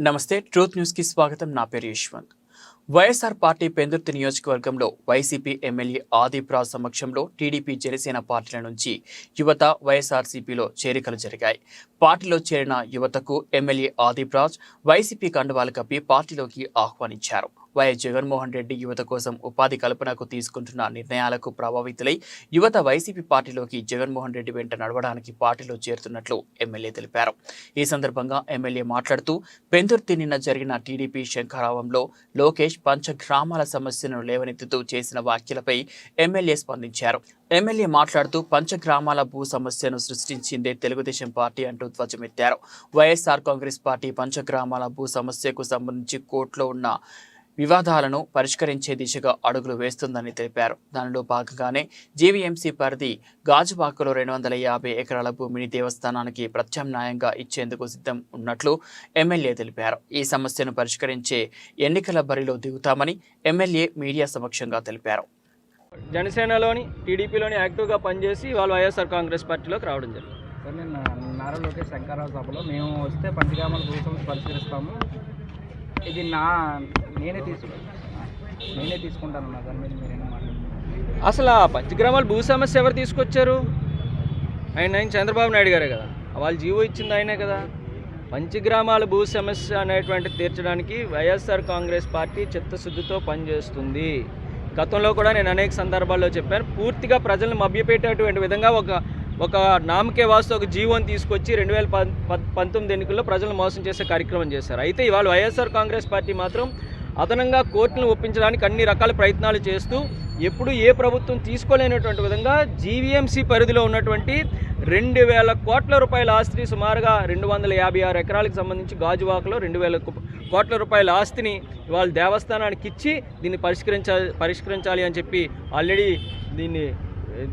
నమస్తే ట్రూత్ న్యూస్కి స్వాగతం. నా పేరు యశ్వంత్. వైఎస్ఆర్ పార్టీ పెందుర్తి నియోజకవర్గంలో వైసీపీ ఎమ్మెల్యే ఆదిప్రాజ్ సమక్షంలో టీడీపీ జనసేన పార్టీల నుంచి యువత వైఎస్ఆర్సీపీలో చేరికలు జరిగాయి. పార్టీలో చేరిన యువతకు ఎమ్మెల్యే ఆదిప్రాజ్ వైసీపీ కండువాలు కప్పి పార్టీలోకి ఆహ్వానించారు. వైఎస్ జగన్మోహన్ రెడ్డి యువత కోసం ఉపాధి కల్పనకు తీసుకుంటున్న నిర్ణయాలకు ప్రభావితులై యువత వైసీపీ పార్టీలోకి జగన్మోహన్ రెడ్డి వెంట నడవడానికి పార్టీలో చేరుతున్నట్లు ఎమ్మెల్యే తెలిపారు. ఈ సందర్భంగా ఎమ్మెల్యే మాట్లాడుతూ పెందుర్తి నిన్న జరిగిన టీడీపీ శంఖారావంలో లోకేష్ పంచగ్రామాల సమస్యను లేవనెత్తుతూ చేసిన వ్యాఖ్యలపై ఎమ్మెల్యే స్పందించారు. ఎమ్మెల్యే మాట్లాడుతూ పంచగ్రామాల భూ సమస్యను సృష్టించిందే తెలుగుదేశం పార్టీ అంటూ ధ్వజమెత్తారు. వైఎస్ఆర్ కాంగ్రెస్ పార్టీ పంచగ్రామాల భూ సమస్యకు సంబంధించి కోర్టులో ఉన్న వివాదాలను పరిష్కరించే దిశగా అడుగులు వేస్తుందని తెలిపారు. దానిలో భాగంగానే జీవీఎంసీ పరిధి గాజువాకలో రెండు వందల యాభై ఎకరాల భూమిని దేవస్థానానికి ప్రత్యామ్నాయంగా ఇచ్చేందుకు సిద్ధం ఉన్నట్లు ఎమ్మెల్యే తెలిపారు. ఈ సమస్యను పరిష్కరించే ఎన్నికల బరిలో దిగుతామని ఎమ్మెల్యే మీడియా సమక్షంగా తెలిపారు. జనసేనలోని టీడీపీలోని యాక్టివ్గా పనిచేసి వాళ్ళు వైఎస్ఆర్ కాంగ్రెస్ పార్టీలోకి రావడం జరిగింది. సార్ నేను నారా లోకేష్ శంకరరావు సభలో మేము వస్తే పంచగామాల భూసం పరిష్కరిస్తాము. ఇది నా నేనే తీసుకుంటాను. నేనే తీసుకుంటాను నా దాని మీద మీరేనా మాట్లాడుతున్నారు అసలు ఆ పంచగ్రామాల భూ సమస్య ఎవరు తీసుకొచ్చారు? ఆయన ఆయన చంద్రబాబు నాయుడు గారే కదా. వాళ్ళు జీవో ఇచ్చింది ఆయనే కదా. పంచగ్రామాల భూ సమస్య అనేటువంటి తీర్చడానికి వైఎస్ఆర్ కాంగ్రెస్ పార్టీ చిత్తశుద్ధితో పనిచేస్తుంది. గతంలో కూడా నేను అనేక సందర్భాల్లో చెప్పాను పూర్తిగా ప్రజలను మభ్యపెట్టేటువంటి విధంగా ఒక ఒక నామకే వాస్తు ఒక జీవోని తీసుకొచ్చి రెండు వేల పంతొమ్మిది ఎన్నికల్లో ప్రజలను మోసం చేసే కార్యక్రమం చేశారు. అయితే ఇవాళ వైఎస్ఆర్ కాంగ్రెస్ పార్టీ మాత్రం అదనంగా కోర్టులను ఒప్పించడానికి అన్ని రకాల ప్రయత్నాలు చేస్తూ ఎప్పుడు ఏ ప్రభుత్వం తీసుకోలేనటువంటి విధంగా జీవీఎంసీ పరిధిలో ఉన్నటువంటి రెండు వేల కోట్ల రూపాయల ఆస్తిని సుమారుగా రెండు వందల యాభై ఆరు ఎకరాలకు సంబంధించి గాజువాకలో రెండు వేల కోట్ల రూపాయల ఆస్తిని ఇవాళ దేవస్థానానికి ఇచ్చి దీన్ని పరిష్కరించాలి పరిష్కరించాలి అని చెప్పి ఆల్రెడీ దీన్ని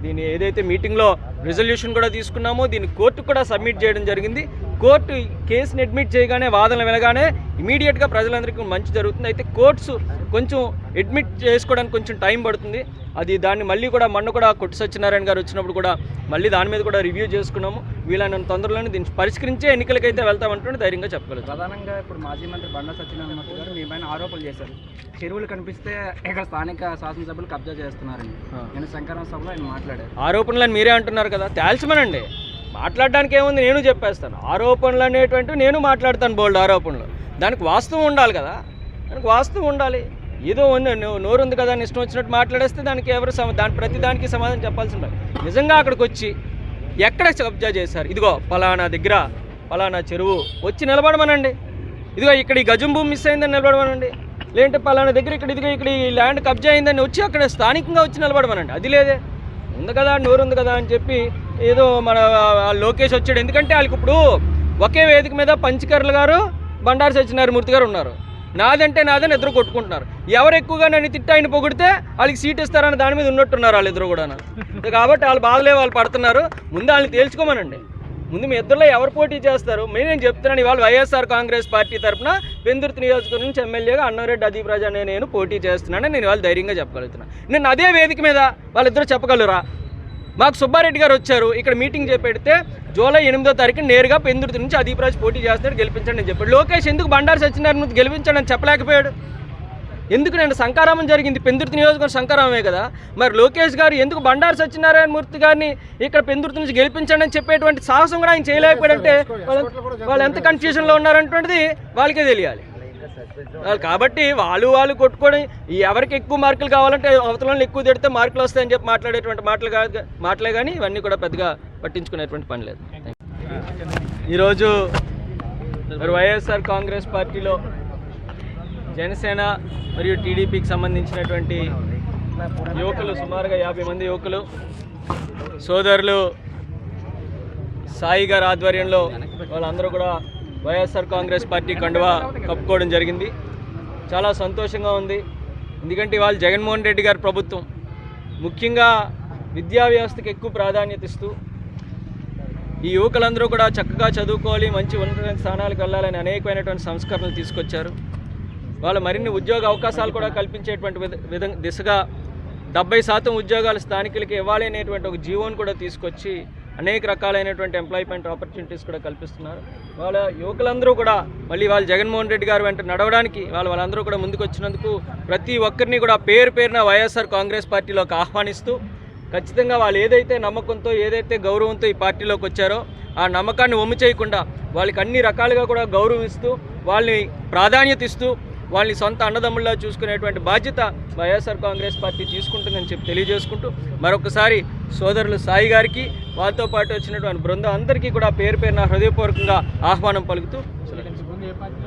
దీన్ని ఏదైతే మీటింగ్లో రిజల్యూషన్ కూడా తీసుకున్నామో దీన్ని కోర్టుకు కూడా సబ్మిట్ చేయడం జరిగింది. కోర్టు కేసుని అడ్మిట్ చేయగానే వాదనలు వినగానే ఇమీడియట్గా ప్రజలందరికీ మంచి జరుగుతుంది. అయితే కోర్ట్స్ కొంచెం అడ్మిట్ చేసుకోవడానికి కొంచెం టైం పడుతుంది. అది దాన్ని మళ్ళీ కూడా మొన్న కూడా కొట్టు సత్యనారాయణ గారు వచ్చినప్పుడు కూడా మళ్ళీ దాని మీద కూడా రివ్యూ చేసుకున్నాము. వీలైనంత తొందరలోనే దీన్ని పరిష్కరించే ఎన్నికలకైతే వెళ్తామంటుంటే ధైర్యంగా చెప్పగలుగుతాం. ప్రధానంగా ఇప్పుడు మాజీ మంత్రి బండా సత్యనారాయణ గారు మీ పైన ఆరోపణలు చేశారు. చెరువులు కనిపిస్తే ఇక్కడ స్థానిక శాసనసభ్యులు కబ్జా చేస్తున్నారని. నేను శంకరరావు సభలో ఆయన మాట్లాడారు. ఆరోపణలని మీరే అంటున్నారు కదా. తేల్చమనండి. మాట్లాడడానికి ఏముంది? నేను చెప్పేస్తాను. ఆరోపణలు అనేటువంటివి నేను మాట్లాడతాను బోల్డ్ ఆరోపణలు. దానికి వాస్తవం ఉండాలి కదా? దానికి వాస్తవం ఉండాలి. ఏదో ఉంది నోరు ఉంది కదా అని ఇష్టం వచ్చినట్టు మాట్లాడేస్తే దానికి ఎవరు సమ దాని ప్రతి దానికి సమాధానం చెప్పాల్సి ఉంటుంది నిజంగా అక్కడికి వచ్చి ఎక్కడ కబ్జా చేశారు? ఇదిగో పలానా దగ్గర ఫలానా చెరువు వచ్చి నిలబడమనండి. ఇదిగో ఇక్కడ ఈ గజం భూమి మిస్ అయిందని నిలబడమనండి. లేదంటే పలానా దగ్గర ఇక్కడ ఇదిగో ఇక్కడ ఈ ల్యాండ్ కబ్జా అయిందని వచ్చి అక్కడ స్థానికంగా వచ్చి నిలబడమనండి. అది లేదే. ఉంది కదా నోరు ఉంది కదా అని చెప్పి ఏదో మన లోకేష్ వచ్చాడు. ఎందుకంటే వాళ్ళకి ఇప్పుడు ఒకే వేదిక మీద పంచకర్ల గారు బండారు సత్యనారాయణమూర్తి గారు ఉన్నారు. నాదంటే నాదని ఇద్దరు కొట్టుకుంటున్నారు. ఎవరు ఎక్కువగా నన్ను తిట్టి ఆయన పొగిడితే వాళ్ళకి సీట్ ఇస్తారని దాని మీద ఉన్నట్టున్నారు వాళ్ళిద్దరు కూడా కాబట్టి వాళ్ళు బాధలే వాళ్ళు పడుతున్నారు. ముందు వాళ్ళని తేల్చుకోమనండి. ముందు మీ ఇద్దరులో ఎవరు పోటీ చేస్తారు? మేము నేను చెప్తున్నాను ఇవాళ వైఎస్ఆర్ కాంగ్రెస్ పార్టీ తరఫున పెందుర్తి నియోజకవర్గం నుంచి ఎమ్మెల్యేగా అన్నారెడ్డి అదీప్ రాజా అనే నేను పోటీ చేస్తున్నానని నేను వాళ్ళు ధైర్యంగా చెప్పగలుగుతున్నాను నేను అదే వేదిక మీద వాళ్ళిద్దరూ చెప్పగలరా? మాకు సుబ్బారెడ్డి గారు వచ్చారు. ఇక్కడ మీటింగ్ చేపెడితే జూలై ఎనిమిదో తారీఖు నేరుగా పెందుర్తి నుంచి అదీప్ రాజు పోటీ చేస్తాడు గెలిపించండి అని చెప్పాడు. లోకేష్ ఎందుకు బండారు సత్యనారాయణ గెలిపించండి అని చెప్పలేకపోయాడు? ఎందుకు నేను శంకారామం జరిగింది. పెందుర్తి నియోజకవర్గం శంకారామమే కదా? మరి లోకేష్ గారు ఎందుకు బండారు సత్యనారాయణ మూర్తి గారిని ఇక్కడ పెందుర్తి నుంచి గెలిపించండి అని చెప్పేటువంటి సాహసం కూడా ఆయన చేయలేకపోయాడంటే వాళ్ళు ఎంత కన్ఫ్యూజన్లో ఉన్నారనేటువంటిది వాళ్ళకే తెలియాలి. కాబట్టి వాళ్ళు వాళ్ళు కొట్టుకొని ఎవరికి ఎక్కువ మార్కులు కావాలంటే అవతల ఎక్కువ తిడితే మార్కులు వస్తాయని చెప్పి మాట్లాడేటువంటి మాటలు కాదు మాటలే కానీ ఇవన్నీ కూడా పెద్దగా పట్టించుకునేటువంటి పని లేదు. ఈరోజు మరి వైఎస్ఆర్ కాంగ్రెస్ పార్టీలో జనసేన మరియు టీడీపీకి సంబంధించినటువంటి యువకులు సుమారుగా యాభై మంది యువకులు సోదరులు సాయి గారి ఆధ్వర్యంలో వాళ్ళందరూ కూడా వైఎస్ఆర్ కాంగ్రెస్ పార్టీ కండువా కప్పుకోవడం జరిగింది. చాలా సంతోషంగా ఉంది. ఎందుకంటే ఇవాళ జగన్మోహన్ రెడ్డి గారి ప్రభుత్వం ముఖ్యంగా విద్యా వ్యవస్థకి ఎక్కువ ప్రాధాన్యత ఇస్తూ ఈ యువకులందరూ కూడా చక్కగా చదువుకోవాలి మంచి ఉన్నత స్థానాలకు వెళ్ళాలని అనేకమైనటువంటి సంస్కరణలు తీసుకొచ్చారు. వాళ్ళు మరిన్ని ఉద్యోగ అవకాశాలు కూడా కల్పించేటువంటి విధ విధంగా దిశగా డెబ్బై శాతం ఉద్యోగాలు స్థానికులకి ఇవ్వాలి అనేటువంటి ఒక జీవోను కూడా తీసుకొచ్చి అనేక రకాలైనటువంటి ఎంప్లాయ్మెంట్ ఆపర్చునిటీస్ కూడా కల్పిస్తున్నారు. వాళ్ళ యువకులందరూ కూడా మళ్ళీ వాళ్ళు జగన్మోహన్ రెడ్డి గారు వెంట నడవడానికి వాళ్ళ వాళ్ళందరూ కూడా ముందుకు వచ్చినందుకు ప్రతి ఒక్కరిని కూడా పేరు పేరున వైఎస్ఆర్ కాంగ్రెస్ పార్టీలోకి ఆహ్వానిస్తూ ఖచ్చితంగా వాళ్ళు ఏదైతే నమ్మకంతో ఏదైతే గౌరవంతో ఈ పార్టీలోకి వచ్చారో ఆ నమ్మకాన్ని ఒమ్ము చేయకుండా వాళ్ళకి అన్ని రకాలుగా కూడా గౌరవిస్తూ వాళ్ళని ప్రాధాన్యత ఇస్తూ వాళ్ళని సొంత అన్నదమ్ముల్లా చూసుకునేటువంటి బాధ్యత వైఎస్ఆర్ కాంగ్రెస్ పార్టీ తీసుకుంటుందని చెప్పి తెలియజేసుకుంటూ మరొకసారి సోదరులు సాయి గారికి వాళ్ళతో పాటు వచ్చినటువంటి బృందం అందరికీ కూడా పేరు పేరున హృదయపూర్వకంగా ఆహ్వానం పలుకుతూ